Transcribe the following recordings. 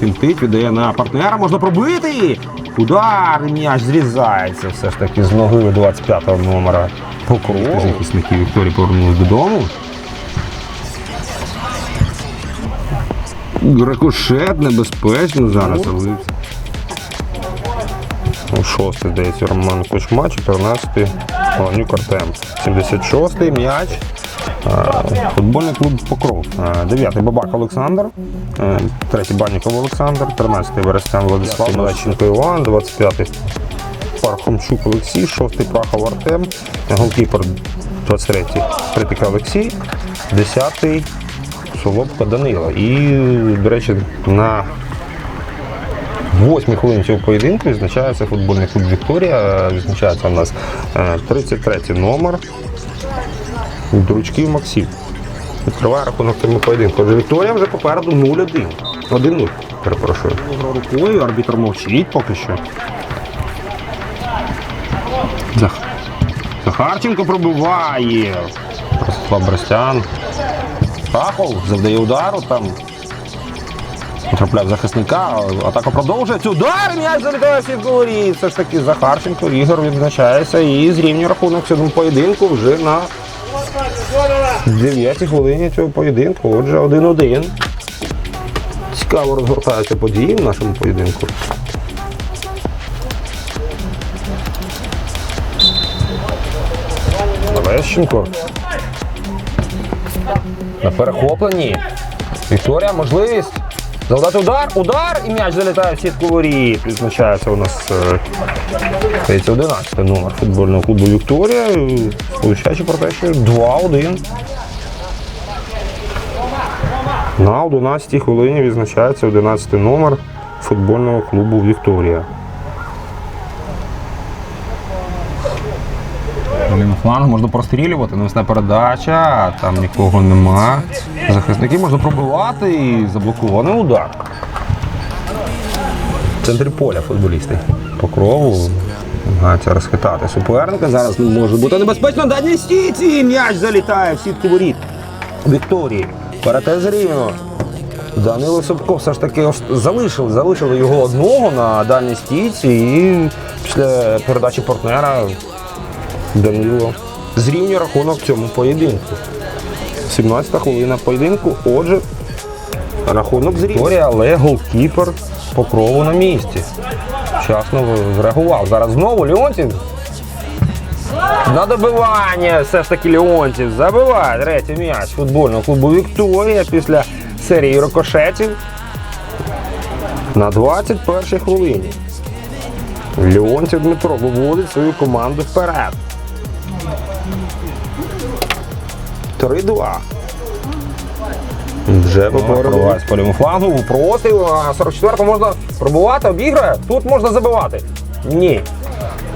фінтить, віддає на партнера, можна пробити. Удар, м'яч зрізається все ж таки з ноги 25-го номера. Покров. Захисники Вікторії повернулись додому. Рикошет небезпечно зараз залився. Ну, Шостий, здається, Роман Кучма, 14-й Ланюк Артем. 76-й м'яч. Е, Футбольний клуб Покров. Е, Дев'ятий Бабак Олександр. Е, Третій Банніков Олександр. 13-й Верестян Владислав Мелеченко Іван. 25-й Пархомчук Олексій. 6-й Прахов Артем. Голкіпер 23-й Притика Олексій. 10-й Солобка Данила. І, до речі, на Восьмій хвилині цього поєдинку відзначається футбольний клуб Вікторія. Е, Відзначається у нас е, 33 номер Дручків Максим. Відкриває рахунок цьому поєдинку. Вікторія вже попереду 0-1. 1-0, перепрошую. Рукою арбітр мовчить поки що. Зах... Захарченко пробиває. Ростислав Брестян. Рахов завдає удару там. Потрапляє захисника, атака продовжується. Удар! М'яч залітає в сітку воріт. Все ж таки Захарченко Ігор відзначається і зрівнює рахунок в цьому поєдинку вже на 9 хвилині цього поєдинку. Отже, 1-1. Цікаво розгортаються події в нашому поєдинку. Лещенко. На перехопленні. Вікторія, можливість. Завдати удар, удар і м'яч залітає в сітку воріт. Відзначається у нас е, здається, 11 номер футбольного клубу Вікторія. Сполучаючи про те, що 2-1. На 11 хвилині відзначається 11 номер футбольного клубу Вікторія. Фланг можна прострілювати, навесна передача, там нікого нема. Захисники можна пробивати і заблокований удар. В центрі поля футболісти. По крову намагаються розхитати суперника. Зараз може бути небезпечно. Дальній стійці м'яч залітає в сітку воріт. Вікторії. Перетез рівно. Данило Собко все ж таки залишили, залишили його одного на дальній стійці і після передачі партнера Данило зрівнює рахунок в цьому поєдинку. 17 хвилина поєдинку. Отже, рахунок зрівнює, але голкіпер по крову на місці. Вчасно зреагував. Зараз знову Леонтів. На добивання все ж таки Леонтів забиває третій м'яч футбольного клубу Вікторія після серії рикошетів на 21 хвилині. Леонтів Дмитро виводить свою команду вперед. 3-2. Вже з по лівому флангу. Простріл. а 44 можна пробувати, обіграє. Тут можна забивати. Ні.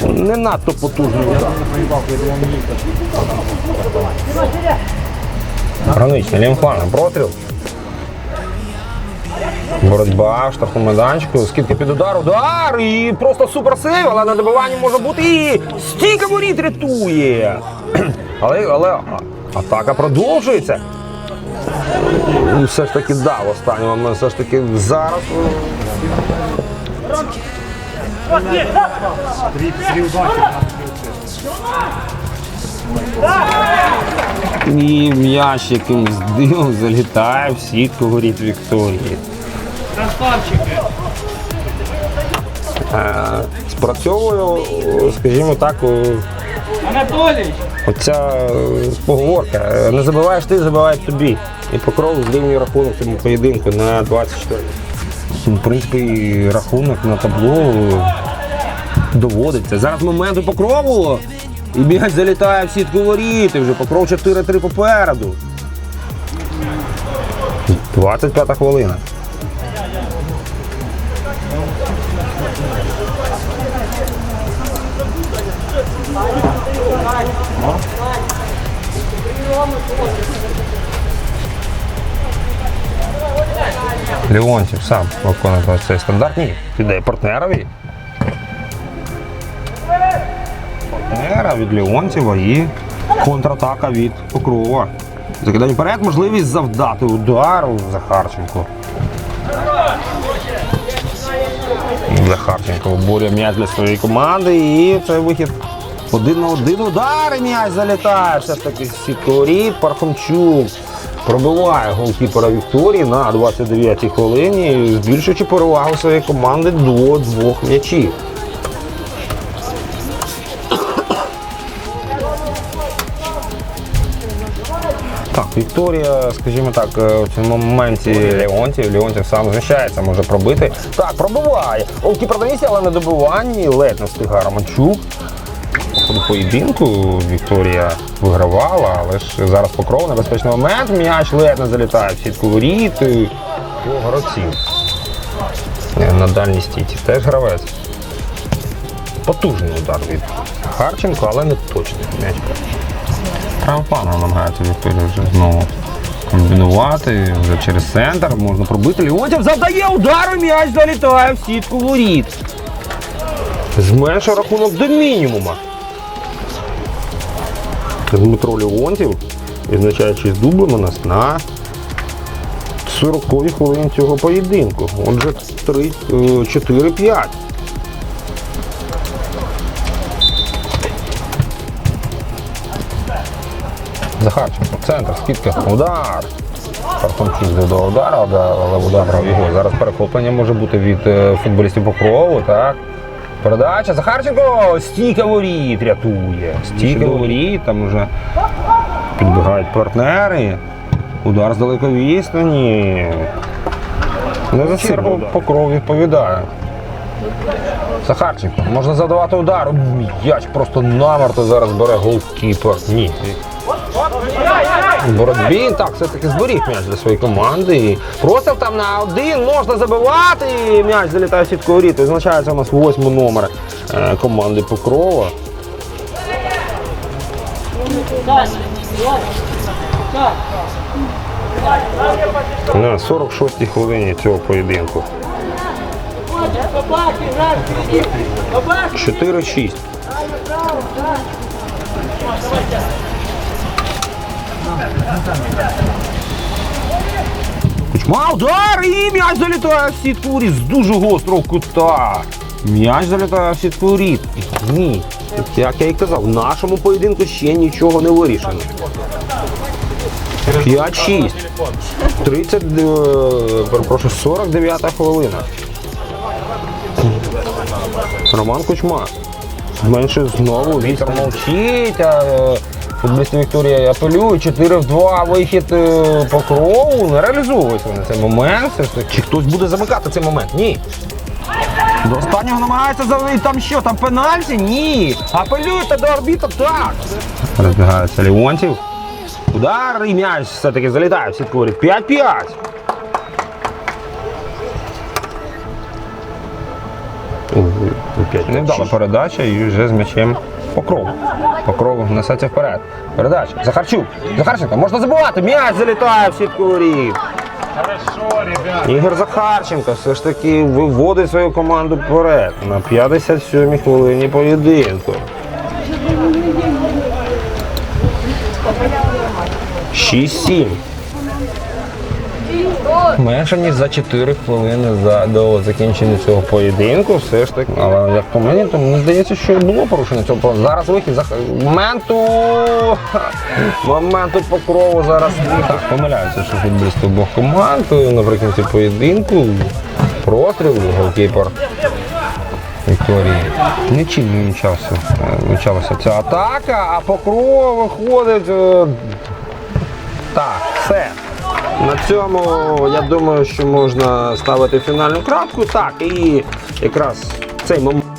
Не надто потужний удар. Граничний лівим флангом. Простріл. Боротьба в штрафному майданчику, скидка під удар, удар і просто суперсейв, але на добиванні може бути і стійка воріт рятує. Але, але атака продовжується. Ну, Все ж таки дав останній момент, все ж таки зараз. І м'яч якимсь дивом залітає в сітку воріт Вікторії. Е, Спрацьовує, скажімо так, Анатолій! Оця е, поговорка. е, Не забиваєш ти, забивають тобі. І покров зрівнює рахунок цьому поєдинку на 24. В принципі, рахунок на табло доводиться. Зараз момент у покрову. І м'яч залітає в сітку воріт. Вже покров 4-3 попереду. 25 хвилина. Леонтів сам виконує цей стандарт. Ні, віддає партнерові. Партнера від Леонтєва і контратака від Покрова. Закидання вперед, можливість завдати удару Захарченко. Захарченко обурює м'яч для своєї команди і цей вихід один на один удар м'яч залітає. Все ж таки з сітковоріт. Пархомчук пробиває голкіпера Вікторії на 29-й хвилині, збільшуючи перевагу своєї команди до двох м'ячів. Так, Вікторія, скажімо так, е, в цьому моменті Леонтів. Леонтів сам знущається, може пробити. Так, пробиває. Олки продається, але на добиванні ледь не встигає Романчук. Ходу поєдинку Вікторія вигравала, але ж зараз покров небезпечний момент. М'яч ледь не залітає в сітку воріт. до гравців. Е, На дальній стійці теж гравець. Потужний удар від Харченко, але не точний м'яч. Правопланово намагається Вікторія вже знову комбінувати. Вже через центр можна пробити. Леонтів завдає удару, м'яч залітає в сітку воріт. Зменшує рахунок до мінімума. Дмитро Леонтів, відзначаючись дублем у нас на 40-й хвилині цього поєдинку. Отже, 3, е, 4-5. Захарченко, центр, скидка, удар. Фартомчук завдав удар, але але удар його. Зараз перехоплення може бути від е, футболістів Покрову, так. Передача. Захарченко! Стійка воріт рятує. Стійка воріт, там вже підбігають партнери. Удар з далекої відстані. Не за це Покров відповідає. Захарченко, можна задавати удар. М'яч просто намерто зараз бере голкіпер. Ні. В боротьбі так, все-таки зберіг м'яч для своєї команди. І Простір там на один можна забивати. І м'яч залітає в сітку воріт. Визначається у нас восьмий номер е, команди Покрова. На 46-й хвилині цього поєдинку. 4-6. Кучма, удар і м'яч залітає в сітку воріт з дуже гострого кута. М'яч залітає в сітку воріт. Ні. Як я і казав, в нашому поєдинку ще нічого не вирішено. 5-6. 30, е, перепрошую, 49 хвилина. Роман Кучма. Менше знову вітер мовчить. Е, футболісти Вікторія апелюють. 4 в 2 вихід е, по крову. Не реалізовується на цей момент. Все ж таки. Хтось буде замикати цей момент? Ні. До останнього намагається завалити. Там що, там пенальті? Ні. Апелюєте до орбіта? Так. Розбігається Леонтів. Удар і м'яч все-таки залітає в сітку воріт. 5-5. Невдала передача і вже з м'ячем Покров. Покров несеться вперед. Передача. Захарчук. Захарченко. Можна забувати. М'яч залітає в сітку воріт. Хорошо. Ігор Захарченко все ж таки виводить свою команду вперед на 57-й хвилині поєдинку. 6-7. Менше ніж за 4 хвилини за, до закінчення цього поєдинку. Все ж таки. Але як по мені, то мені здається, що було порушення цього. Зараз вихід за моменту. Моменту покрову зараз так, помиляються, що футболісти обох команд наприкінці поєдинку. Простріл, голкіпер Вікторії. Нічим не. Вмічалася ця атака, а покров виходить. е, Так, все. На цьому я думаю, що можна ставити фінальну крапку. Так, і якраз цей момент.